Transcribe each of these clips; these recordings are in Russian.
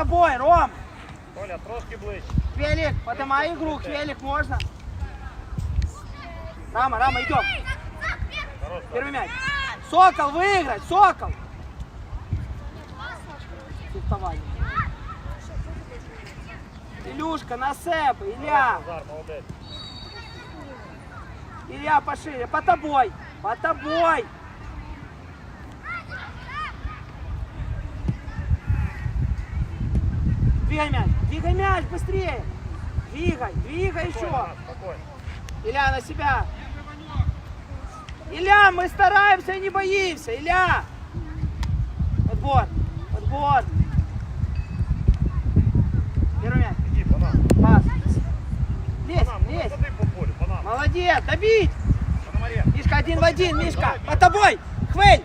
тобой, Ром. Коля, трошки ближче. Хвелик, поднимай игру, Хвелик, можно. Рама, Рама, идем. Первый мяч. Сокол выиграть, Сокол. Фехтование. Илюшка, на сэп, Илья. Илья, пошире, по тобой, по тобой. Двигай мяч, двигай мяч, быстрее. Двигай, двигай Спокойно, еще. Спокойно. Илья, на себя. Илья, мы стараемся и не боимся. Илья. Подбор, подбор. Первый мяч, Іди, банан. пас. Лезь, Банан, ну лезь. ходи по полю, банан. Молодец, добить. Мишка, один в один, Мишка. По тобой. Хвель.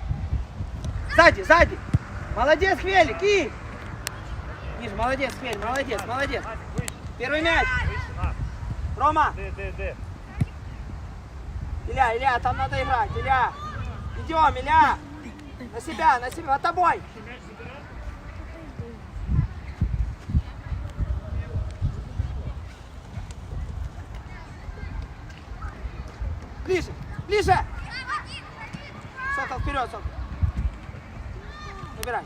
Сзади, сзади. Молодец, Хвелик. И. Миш, молодец, Хвель, молодец, молодец. Первый мяч. Рома. Илья, Илья, там надо играть. Илья. Идем, Илья. На себя, на себя, под тобой. Ближе, ближе. Сокол вперед, Сокол. Набирай.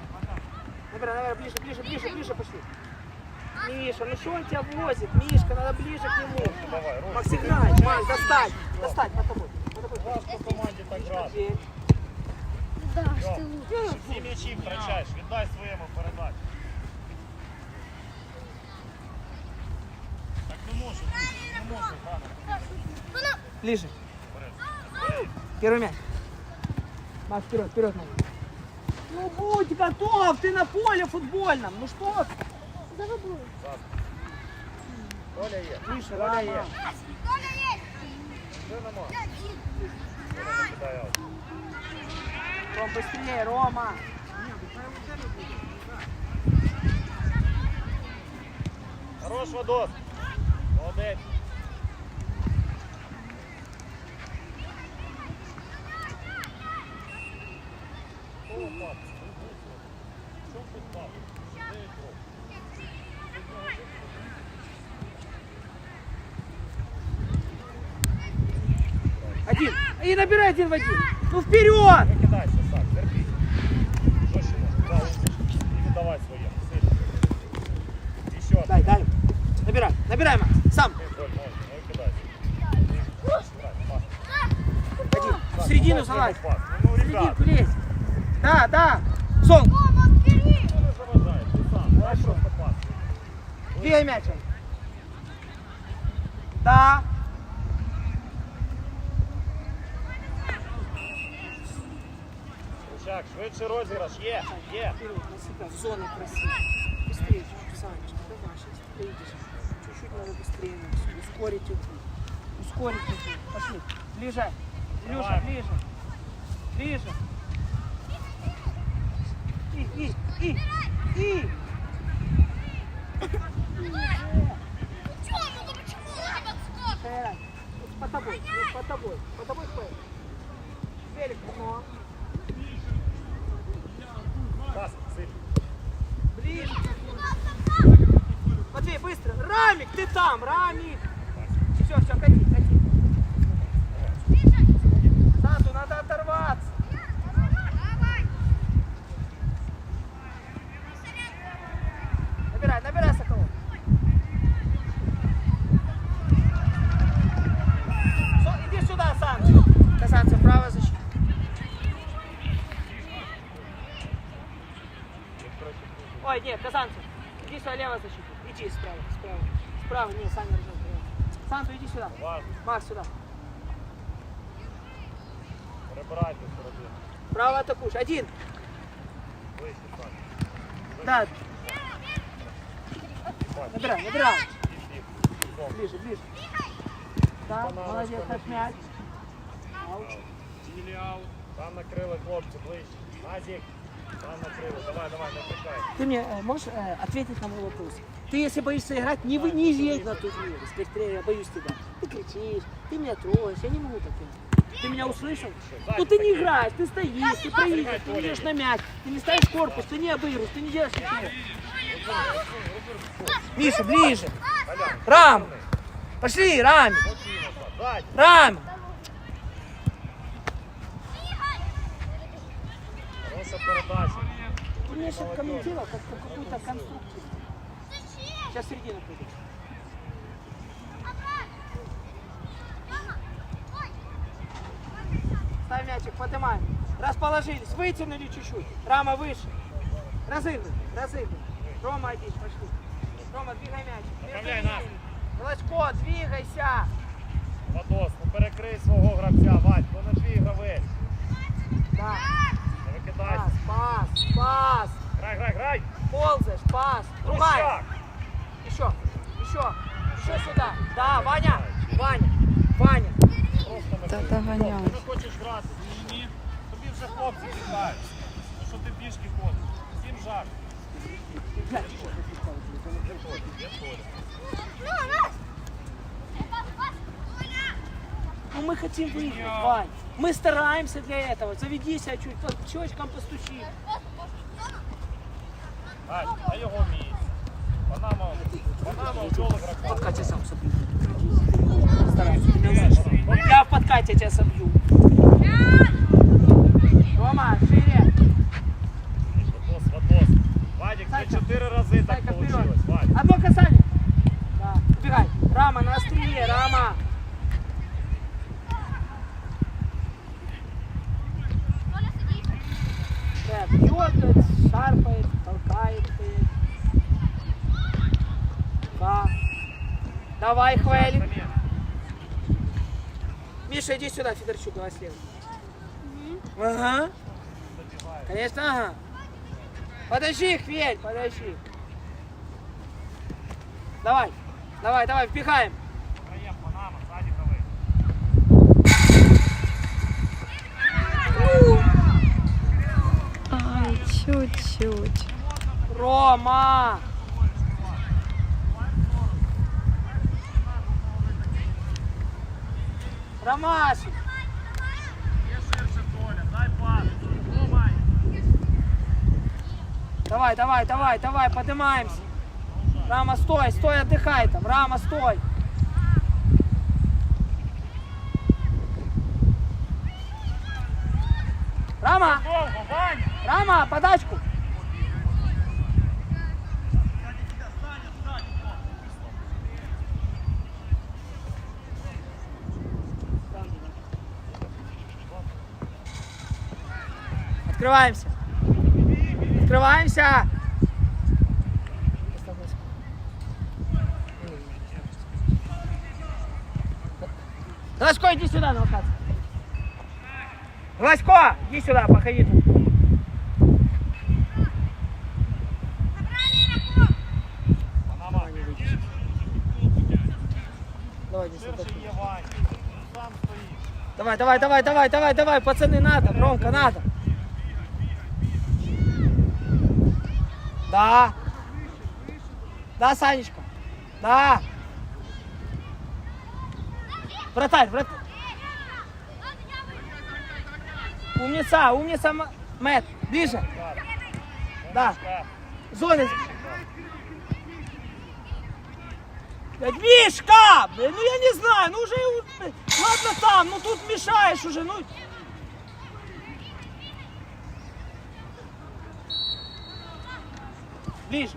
Набирай, набирай, ближе, ближе, ближе, ближе пошли. Миша, ну что он тебя возит? Мишка, надо ближе к нему. Давай, Ром. Макс, играй, Макс, достать, достать, по тобой, по тобой. Важко команді так грати. Дверь. Да, что ты лучше. Всі м'ячі втрачаєш, віддай своєму передачу. Так не може, не може грати. Ближе. Первый мяч. Макс, вперед, вперед. Макс. Ну будь готов, ты на поле футбольном. Ну что ты? Коля є. Миша, Коля є. Рама. Вже нема. Коля накидає аут. Ром, быстрее, Рома. Хорош, Вадос. Молодець. Один. И набирай один в один. Ну вперед! Не кидайся, Сак, терпи. Що ще можна? Да, умничка. І віддавай своє. Сильно. І ще. Дай, дай. Набирай, набирай, Макс. Сам. Ти, Коль, можна, не кидайся. Грай, пас. Один. В Так, середину дай залазь. свому пас. Ну, В ребят, серединку лезь. Да, да. Сон. ну не Ручак, швидше розіграш. Є, є. Вперед, на себя, в зону красиво. Быстрее, чуть-чуть, Санечка, давай, сейчас ты выйдешь. Чуть-чуть надо быстрее, Макс, ускорить игру. Ускорить игру. Пошли, ближе. Илюша, Давай. ближе. Ближе. И, и, и, и. Шайрай, по тобой, вот по тобой, по тобой стой. Велик, но. Ближе. Матвей, быстро. Рамик, ты там, Рамик. Все, все, кати, кати. Санту, надо оторваться. Набирай, набирай, Соколов. Со- Иди сюда, Санчо. Казанцев, право защита. Ой, нет, Казанцев. Иди сюда, лево защита. Иди справа, справа. Справа, не, Саня ржет. Санту, иди сюда. Важно. Макс, сюда. Перебирайте середину. Право атакуешь. Один. Вище, Сак. Да, Бать. набирай, набирай. Їх, їх. Бігом. Ближе, ближе. Да, Банана молодец, скоро наш мяч. Ауч. Там накрили хлопці, ближче. Назік. Не. Ты мне э, можешь э, ответить на мой вопрос? Ты, если боишься играть, не, вы, не едь на турнир. Тренер, я боюсь тебя. Ты кричишь, ты меня трогаешь, я не могу так. Ты меня услышал? Ну ты не играешь, ты стоишь, ты проигрываешь, ты идешь на мяч, ты не ставишь корпус, ты не обыгрываешь, ты не делаешь ничего. Миша, ближе. Рам. Пошли, Рами. Молчи мне сейчас комментировал как какую-то конструкцию. Сейчас середина придет. Ставь мячик, поднимаем. Расположились, вытянули чуть-чуть. Рама выше. Разыгрывай, разыгрывай. Рома один, пошли. Рома, двигай мяч. Между Направляй нас. ними. Волочко, двигайся. Вадос, ну перекрий свого гравця, Вадь, то не твій гравець. Да. Не викидайся. Пас, пас, пас. Грай, грай, грай. Ползаешь, пас. Другая. Русяк. Еще, еще, еще сюда. Да, Ваня, Ваня, Ваня. Просто не Та бий. доганяй. Ти не хочеш грати? Ні, ні. Тобі вже хлопці тікають. Ну що ти пішки ходиш? Всім жах. Не ходь, не ходь. Ну мы хотим выиграть, Вань. Мы стараемся для этого. Заведи себя чуть, по щечкам постучи. Ай, на його місці. Панама, Панама ввел игрока. Подкате сам собью. Старайся, ты меня услышишь. Я в подкате тебя собью. Рома, шире. Вадос, Вадос. Вадик, це чотири рази так получилось. Вадик. Одно касание. Да, убегай. Рама, на острие, Рама. Да, бьет, блядь, шарпает, толкает. блядь. Да. Давай, Хвель. Замена. Миша, иди сюда, Федорчук, давай слева. Ага. Конечно, ага. Подожди, Хвель, подожди. Давай, давай, давай, вбегаем. Ай, чуть-чуть. Рома! Думай. Давай, давай, давай, давай, поднимаемся. Рама, стой, стой, отдыхай там. Рама, стой. Рама. Рама, подачку. Открываемся. Открываемся. Глазко, иди сюда на локацию. Глазко, иди сюда, походи тут. Давай. Давай, давай, давай, давай, давай, давай, пацаны, надо, Ромка, надо. Да. Да, Санечка. Да. Вратарь, вратарь. Умница, умница, М- Мэт. Ближе. Да. Зоны. Мишка! Ну я не знаю, ну уже, блядь, ладно там, ну тут мешаешь уже, ну. Ближе.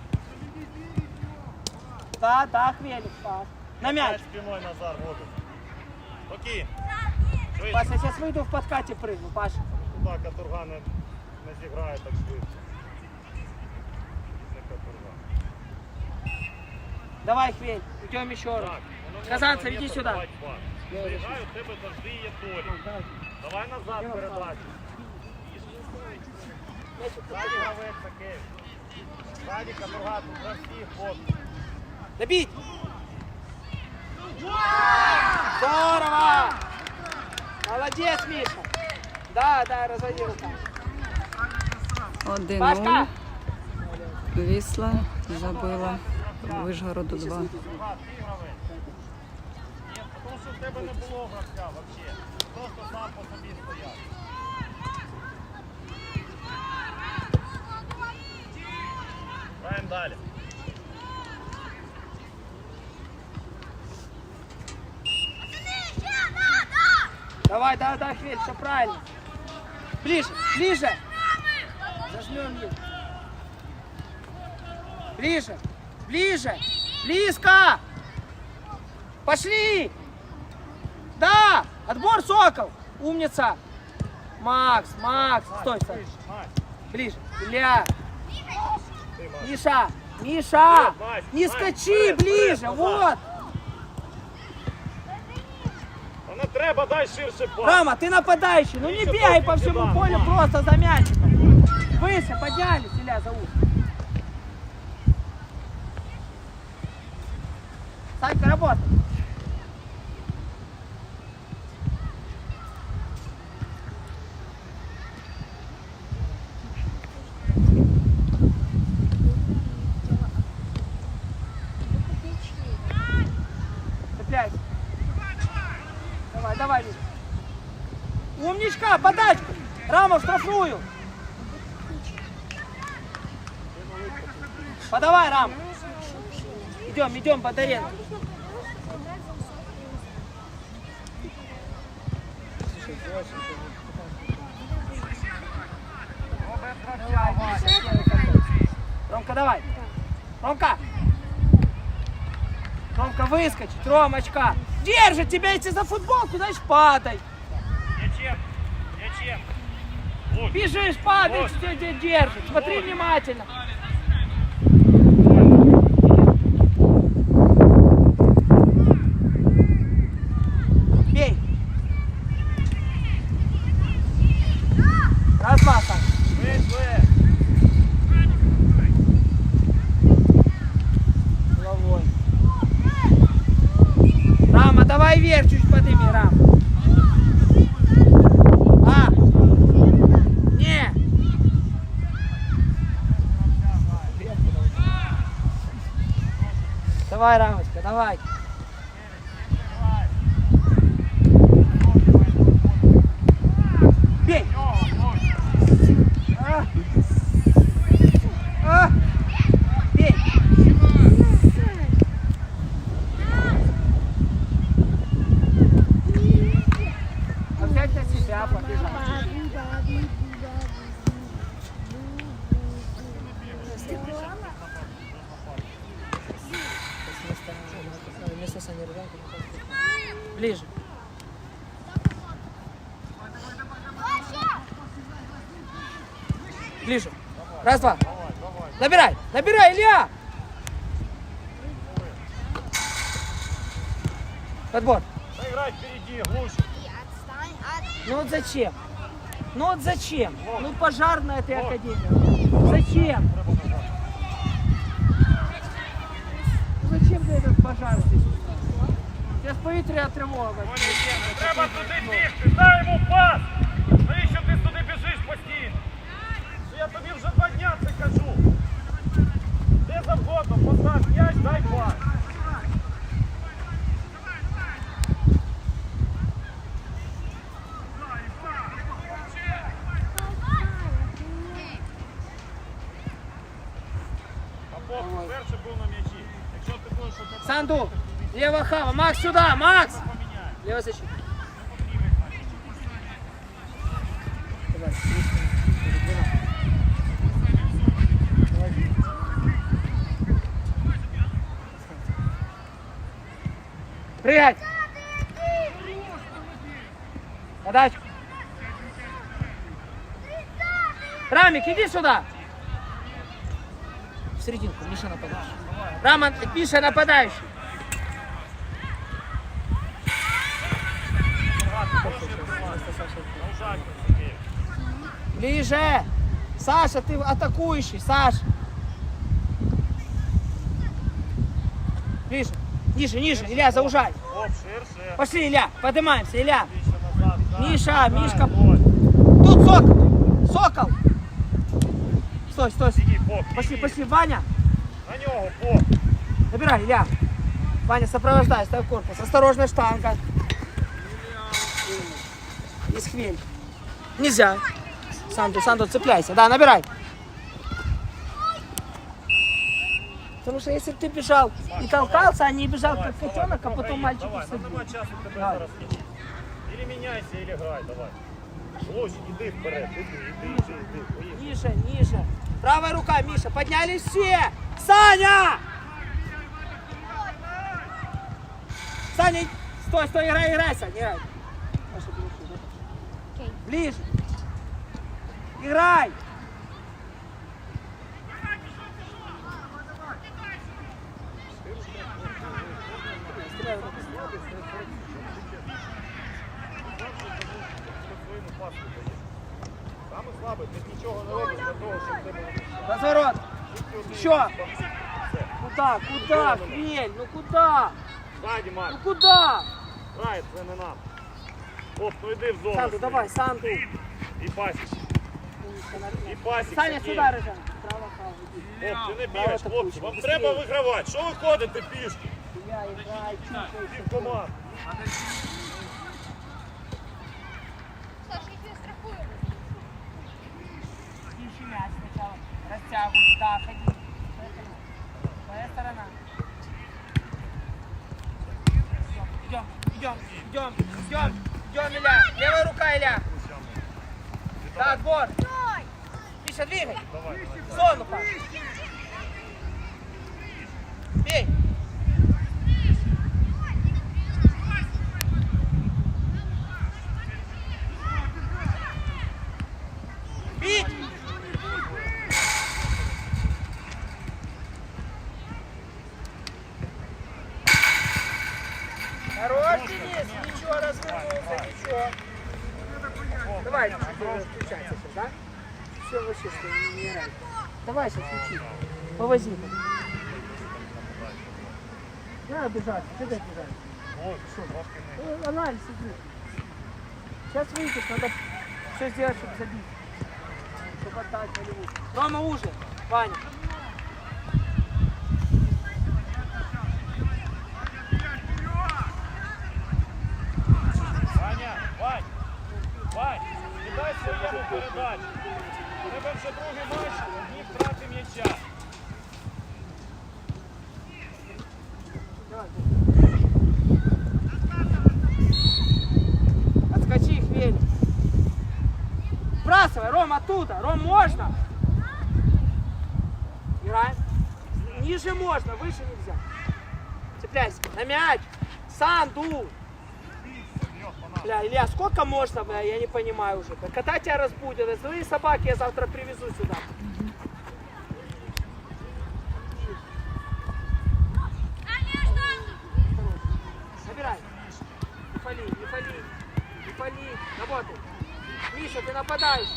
Да, да, Хвелик, Паш. На мяч. Дай спиною Назар, воду. Спокійно. Швидше. Паш, я сейчас выйду в подкате прыгну, Паша. Туди Катурга не, не зіграє так швидко. Не Катурга. Давай, Хвель, идем еще раз. Так, ну, не Казанцев, можна иди ніяк сюда. давати пас. Зберігаю, в тебе завжди є Толі. Давай назад передачу. Ззаді гравець такий. Ззаді Катурга, за всіх, хлопці. Добить! Здорово! Молодец, Миша! Да, да, разводи руками. 1-0. Пашка! Вісла забила Вишгороду 2. Катурга, твій гравець. Ні, тому що в тебе не було гравця взагалі. Просто сам по собі стояв. Граємо далі. Давай, давай, давай, Хмель, все правильно. Ближе, ближе. Зажмем их. Ближе, ближе, близко. Пошли. Да, отбор, Сокол. Умница. Макс, Макс, стой, стой. Ближе, бля. Миша, Миша, не скачи ближе, вот. Не треба, дай ширше пас. Рома, ты нападающий, ну не бегай по всему полю просто за мячиком. Выше, поднялись, Илья, зовут. Санька, работай. Цепляйся. Давай. Умничка, подачку. Рама в штрафную. Подавай, Рам. Идем, идем под арену. Ромка, давай. Ромка. Ромка, выскочить. Ромочка. Держит тебя, если за футболку, значит падай. Ячем. Лук, Бежишь, падаешь, тебя держит. Смотри внимательно. Бей. Раз, два, Сань. вийшли. Головой. Рама, давай вверх чуть подними, Рам. А. Не. Давай, Рамочка, давай. Бей. А. А. Бей. А взять на себя, побежать. Ближе. Ближе. Раз, два. Набирай, набирай, Илья! Подбор. Играть впереди, глуши. Ну вот зачем? Ну вот зачем? Ну пожарная этой академии. Зачем? Ну зачем ты этот пожар здесь? устроил? Сейчас повітря тривога. Не треба туди бігти, дай йому пас. Санду, лево хава. Макс сюда, Макс! Лево защита. Прыгать! Подачку. Рамик, иди сюда. В серединку, Миша нападающий. Рама, Миша нападающий. Ближе! Саша, ты атакующий, Саш! Ближе, ниже, ниже, Илья, заужай. Оп, ширше. Пошли, Илья, поднимаемся, Илья. Більше назад. так, Міша, так, Мішка. ось. Тут сокол, сокол. Стой, стой, Сиди, поп, пошли, іди. пошли, Ваня. На нього, поп. Набирай, Илья. Ваня, сопровождай, ставь корпус. Осторожно, штанга. Есть хвель. Нельзя. Санду, Санду, цепляйся. Да, набирай. Потому что если ты бежал и толкался, а не бежал как котенок, а потом мальчик Давай. Или меняйся, или грай, давай. Лось, иди вперед, иди, иди, иди, иди. Ниже, ниже. Правая рука, Миша. Поднялись все. Саня! Саня, стой, стой, играй, играй, Саня, играй. Маша, ближе, да? Окей. Ближе. Играй. Стреляй в руку. По своєму пасу даєш. Саме слабий, ти нічого не робиш для того, щоб тебе Разворот. Все. Еще. Куда, куда, Хмель, ну куда? Ззаді, Ну Марк. куда? Грай, це не нам. Оп, ну йди в зону. Санду, давай, Санду. І пасік. І пасік. Саня, Сергій. сюда, Рыжан. Право, право, иди. Оп, ти не Право, бігаєш, это хлопці. пусть. Вам Быстрее. треба вигравати. Що ви ходите пішки? Я играй, чуть-чуть. Пів команд. Саша, я тебя страхую. Ищи мяч сначала. Растягивай, да, ходи. Поехали. Твоя сторона. Идем, идем, идем, идем, Идем, Илья. Левая рука, Илья. Да, отбор. Миша, двигай. Давай, давай. В зону. Бей. Бить! Хорош, Денис, ничего, развернулся, ничего. Давай, чуть-чуть включайся сейчас, да? Все вообще, что не, не играй. Давай сейчас включи. Повози. Не надо бежать, что ты бежать? Ой, що, трошки не. Э, Анализ иди. Сейчас выйдешь, надо все сделать, чтобы забить. Чтобы отдать голевую. Рома уже, Ваня. Ваня, Вань, Вань, не дай своєму передачу. Тебе вже другий матч, ні втрати м'яча. Отскочи, Хмель. Сбрасывай, Ром, оттуда. Ром, можно? Играем. Ниже можно, выше нельзя. Цепляйся. На мяч. Санду. Бля, Илья, сколько можно, бля, я не понимаю уже. бля. Когда тебя разбудят? Если собаки я завтра привезу сюда. Набирай. Не пали, не пали. Не пали. Работай. Миша, ты нападаешь.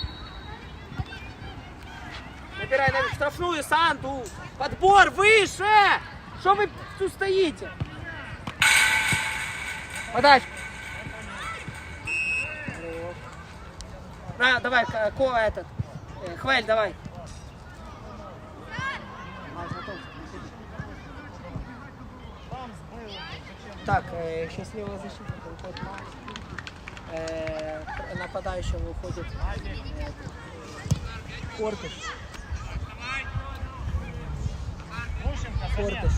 Набирай на штрафную Санду. Подбор выше. Что вы тут стоите? Подача. На, давай, Ко- этот. э, Хваль, давай. Так, э, счастливого защитника выходит Макс. Э, нападающего выходит э, Кортыш. Кортыш.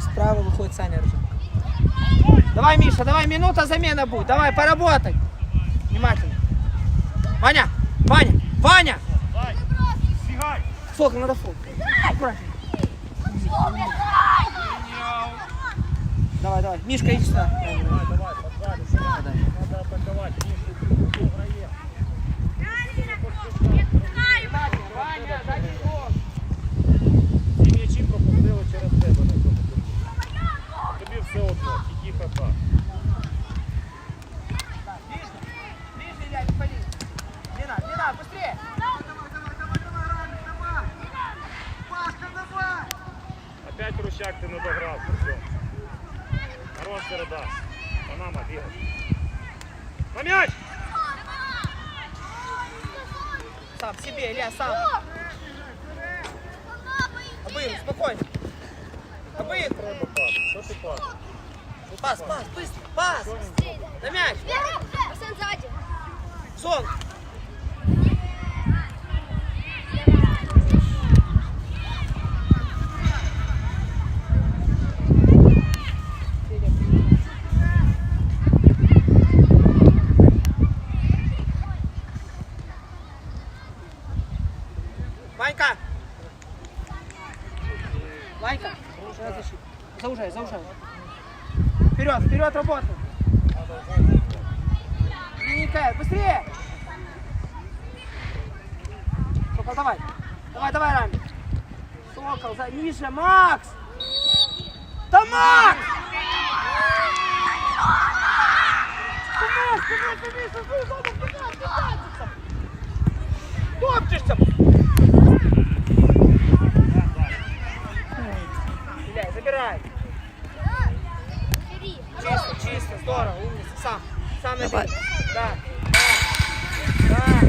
Справа выходит Саня. Давай, Миша, давай, минута замена будет. Давай, поработай. Внимательно. Ваня, Ваня, Ваня! Дай, бігай. Фок, надо фок. Аккуратно. Давай, давай. Мишка, иди сюда. Давай, давай, подзади, сюди. Треба атакувати. Ніж тут грає. Ваня, дай фок. Ці м'ячі пропустили через тебе Лена, быстрее. Опять Рущак ти не дограв. Все. Хорош передаш. Панама бігай. На м'яч! Сам, себе, Илья, сам. Обоим. Треба пас. Що ти пас? Пас, пас, быстро, пас. На мяч. Сон. Лайка. На защиту. Заужай, заужай. Не никает, быстрее. Сокол, давай. Давай, давай, Рами. Сокол, за ниже, Макс. Да Макс! Да Макс, ты Макс, ты Макс, ты Макс, ты Макс, ты Макс. Топчешься. Стреляй, забирай. Бери. Чисто, чисто, здорово, умница. Сам, сам Давай. набери. Да, да, да.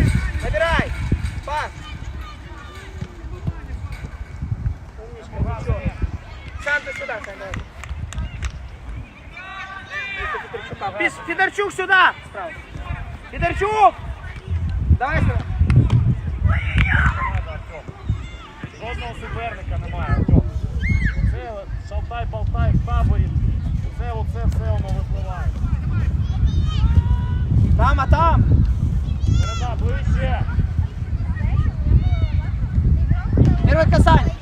Набирай. Пас. Умничка, ничего. Сам ты сюда, Сань, давай. Федорчук сюда. Справа. Федорчук. Давай сюда. Жодного суперника немає, Артем. Це шалтай-болтай в таборі. А там. Первое касание.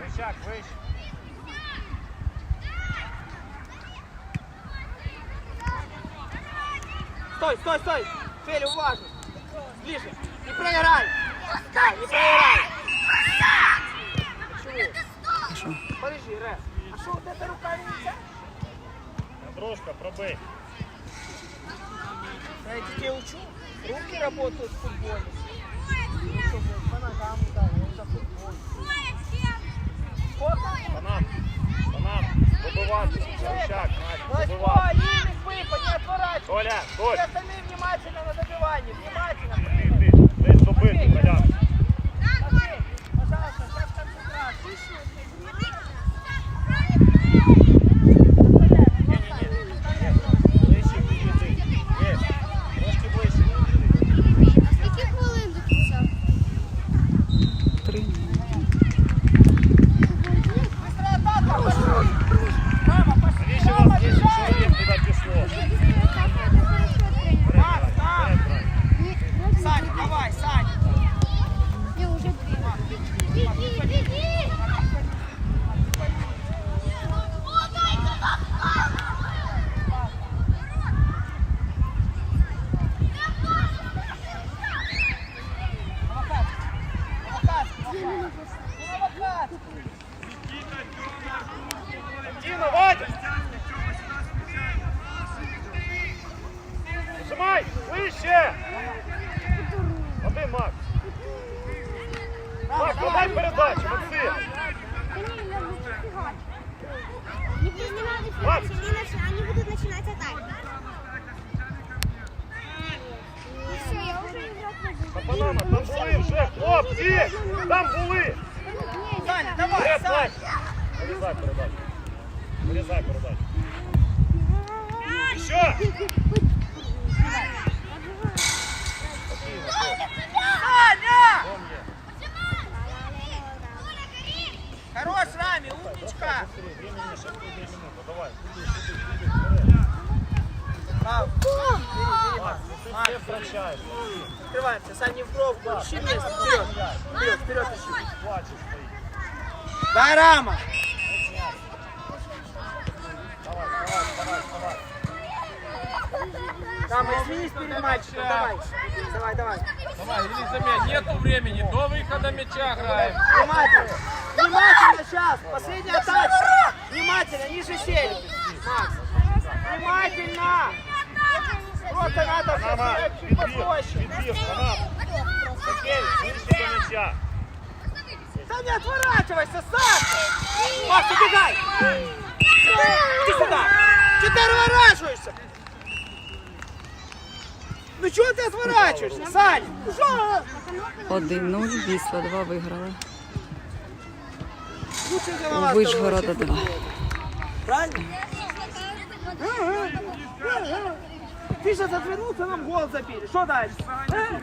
Вищак, вище. Стой, стой, стой. Фель, уважно. Ближе. Не проиграй. Да, не проиграй. Почему? Що? Подожди, Ре. А что вот эта рука нельзя? Андрушка, пробий. Я детей учу. Руки работают в футболе. Ну, что, блядь, по ногам ударил, он за футбол. Сколько? Банан. Банан. Добивати. Вищак, Надь, Молодец, добивати. Линик, выпад, не отворачивайся. Толя, Все стой. остальные внимательно на добивание, внимательно. Іди, іди. Десь добити, Толян. Матвей, пожалуйста, сейчас концентрация. хлопці! Там були! Не, Саня, давай, Вперед, Саня. Макс! Вирізай передачу. Вирізай передачу. Що? Саня! Вон є. Хорош, Рами, умничка. Быстрее, времени ще буде минута, давай. Открываемся, Саня, не в бровку. Ищи место, вперед. Вперед, вперед ищи. Дай, Рама. Давай, давай, давай, давай. Рама, извинись перед мальчиком, давай. Давай, давай. Давай, или замен. Нету времени. До выхода мяча играем. Внимательно. Внимательно сейчас. Последняя атака. Внимательно, ниже сели. Макс. Внимательно. ворота надо зачем отворачивайся, Саша! Маш, убегай! Иди сюда! Ты разворачиваешься? Ну чого ти зворачуєшся, Сань? 1-0, Вісла 2 виграли. Вишгорода 2. Правильно? Ты сейчас отвернулся, нам гол забили. Что дальше? Э?